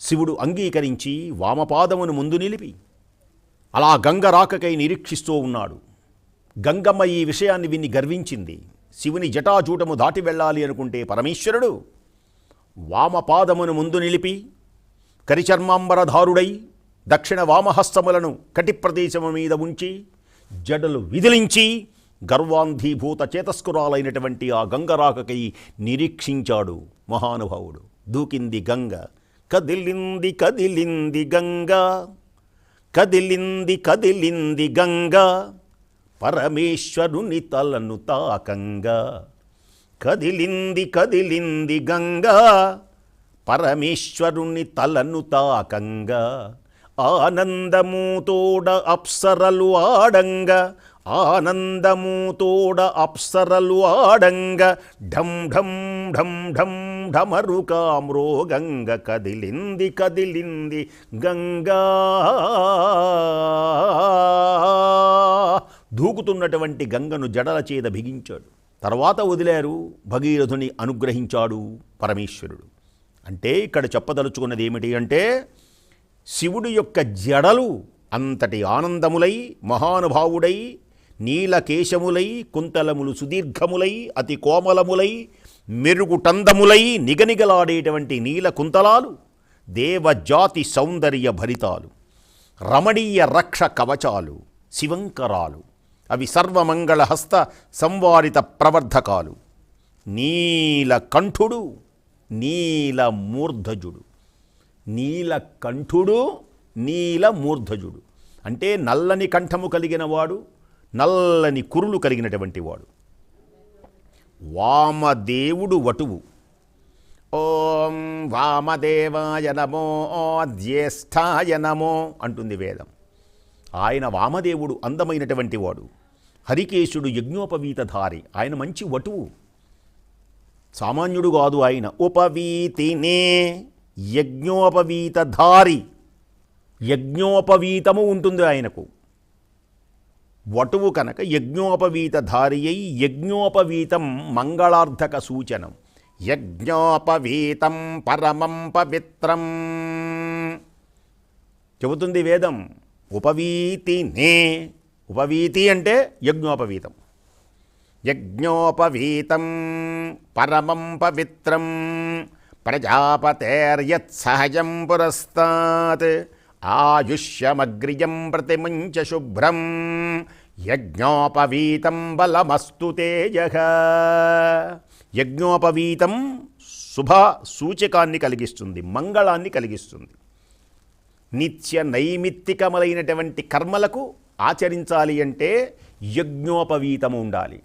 శివుడు అంగీకరించి వామపాదమును ముందు నిలిపి. అలా గంగ రాకకై నిరీక్షిస్తూ ఉన్నాడు. గంగమ్మ ఈ విషయాన్ని విని గర్వించింది. శివుని జటాజూటము దాటి వెళ్ళాలి అనుకుంటే పరమేశ్వరుడు వామపాదమును ముందు నిలిపి కరిచర్మాంబరధారుడై దక్షిణ వామహస్తములను కటి ప్రదేశము మీద ఉంచి జడలు విదిలించి గర్వాంధీభూత చేతస్కురాలైనటువంటి ఆ గంగరాకకై నిరీక్షించాడు మహానుభావుడు. దూకింది గంగ. కదిలింది కదిలింది గంగా కదిలింది కదిలింది గంగా పరమేశ్వరుని తలను తాకంగా. కదిలింది కదిలింది గంగా పరమేశ్వరుని తలను తాకంగా. ఆనందముతోడ అప్సరలు ఆడంగా ఆనందముతోడ అప్సరలు ఆడంగా. ఢం ఢం ఢం ఢం ఢమరుకా గంగ కదిలింది కదిలింది గంగా. దూకుతున్నటువంటి గంగను జడల చేత బిగించాడు. తర్వాత వదిలారు భగీరథుని అనుగ్రహించాడు పరమేశ్వరుడు. అంటే ఇక్కడ చెప్పదలుచుకున్నది ఏమిటి అంటే శివుడి యొక్క జడలు అంతటి ఆనందములై మహానుభావుడై నీలకేశములై కుంతలములు సుదీర్ఘములై అతి కోమలములై మెరుగుటందములై నిగనిగలాడేటువంటి నీల కుంతలాలు దేవజాతి సౌందర్య భరితాలు రమణీయ రక్ష కవచాలు శివంకరాలు అవి సర్వమంగళహస్త సంవారిత ప్రవర్ధకాలు. నీలకంఠుడు నీలమూర్ధజుడు నీలకంఠుడు నీలమూర్ధజుడు అంటే నల్లని కంఠము కలిగిన వాడు నల్లని కురులు కలిగినటువంటి వాడు. వామదేవుడు వటువు. ఓం వామదేవాయ నమో జ్యేష్ఠాయ నమో అంటుంది వేదం. ఆయన వామదేవుడు అందమైనటువంటి వాడు. హరికేశుడు యజ్ఞోపవీతధారి. ఆయన మంచి వటువు. సామాన్యుడు కాదు ఆయన. ఉపవీతినే యజ్ఞోపవీతధారి. యజ్ఞోపవీతము ఉంటుంది ఆయనకు. వటువు కనుక యజ్ఞోపవీతధారియై యజ్ఞోపవీతం మంగళార్థక సూచనం. యజ్ఞోపవీతం పరమం పవిత్రం. చెబుతుంది వేదం ఉపవీతినే. ఉపవీతి అంటే యజ్ఞోపవీతం. యజ్ఞోపవీతం పరమం పవిత్రం. ప్రజాపతేర్యత్సహజం పురస్తాత్. ఆయుష్యమగ్రియం ప్రతిముంచ శుభ్రం. యజ్ఞోపవీతం బలమస్తు తేజ. యజ్ఞోపవీతం శుభ సూచకాన్ని కలిగిస్తుంది మంగళాన్ని కలిగిస్తుంది. నిత్య నైమిత్తికములైనటువంటి కర్మలకు ఆచరించాలి అంటే యజ్ఞోపవీతము ఉండాలి.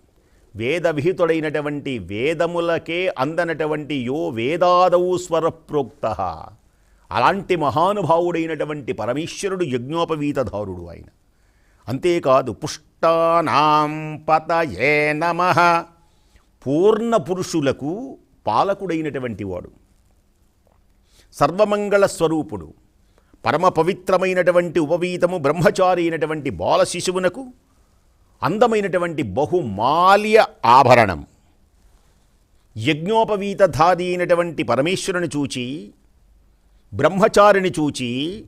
వేదవిహితుడైనటువంటి వేదములకే అందనటువంటి యో వేదాదవు స్వరప్రోక్త. అలాంటి మహానుభావుడైనటువంటి పరమేశ్వరుడు యజ్ఞోపవీతధారుడు ఆయన. అంతేకాదు పుష్టానాం పతయే నమ. పూర్ణ పురుషులకు పాలకుడైనటువంటి వాడు. సర్వమంగళ స్వరూపుడు. పరమ పవిత్రమైనటువంటి ఉపవీతము బ్రహ్మచారి అయినటువంటి బాల శిశువునకు అందమైనటువంటి బహుమాల్య ఆభరణం. యజ్ఞోపవీతధారి అయినటువంటి పరమేశ్వరుని చూచి బ్రహ్మచారిని చూచి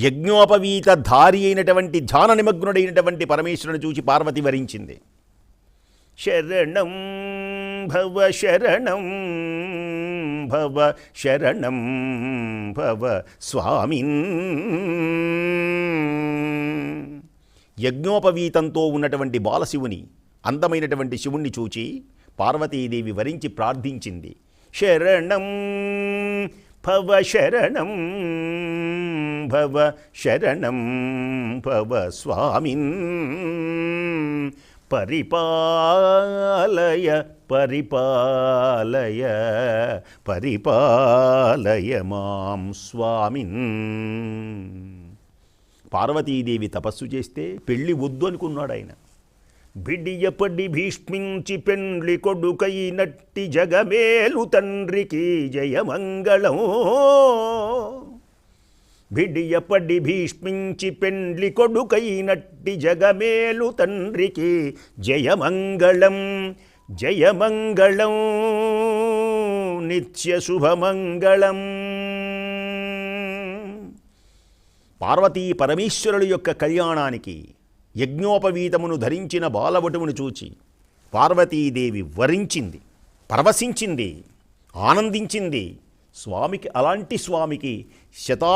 యజ్ఞోపవీతధారి అయినటువంటి ధ్యాన నిమగ్నుడైనటువంటి పరమేశ్వరుని చూచి పార్వతి వరించింది. శరణం భవ శరణం భవ శరణం భవ స్వామిన్. యజ్ఞోపవీతంతో ఉన్నటువంటి బాలశివుని అందమైనటువంటి శివుణ్ణి చూచి పార్వతీదేవి వరించి ప్రార్థించింది. శరణం భవ శరణం భవ శరణం భవ స్వామిన్ పరిపాలయ పరిపాలయ పరిపాలయ మాం స్వామిన్ పార్వతీదేవి తపస్సు చేస్తే పెళ్ళి వద్దు అనుకున్నాడు ఆయన. బిడియపడి భీష్మించి పెండ్లి కొడుకైనట్టి జగమేలు తండ్రికి జయమంగళం. బిడియపడి భీష్మించి పెండ్లి కొడుకైనట్టి జగమేలు తండ్రికి జయమంగళం జయమంగళం నిత్య శుభమంగళం. పార్వతీ పరమేశ్వరుల యొక్క కళ్యాణానికి యజ్ఞోపవీతమును ధరించిన బాలవటువును చూచి పార్వతీదేవి వరించింది పరవశించింది ఆనందించింది. స్వామికి అలాంటి స్వామికి శతా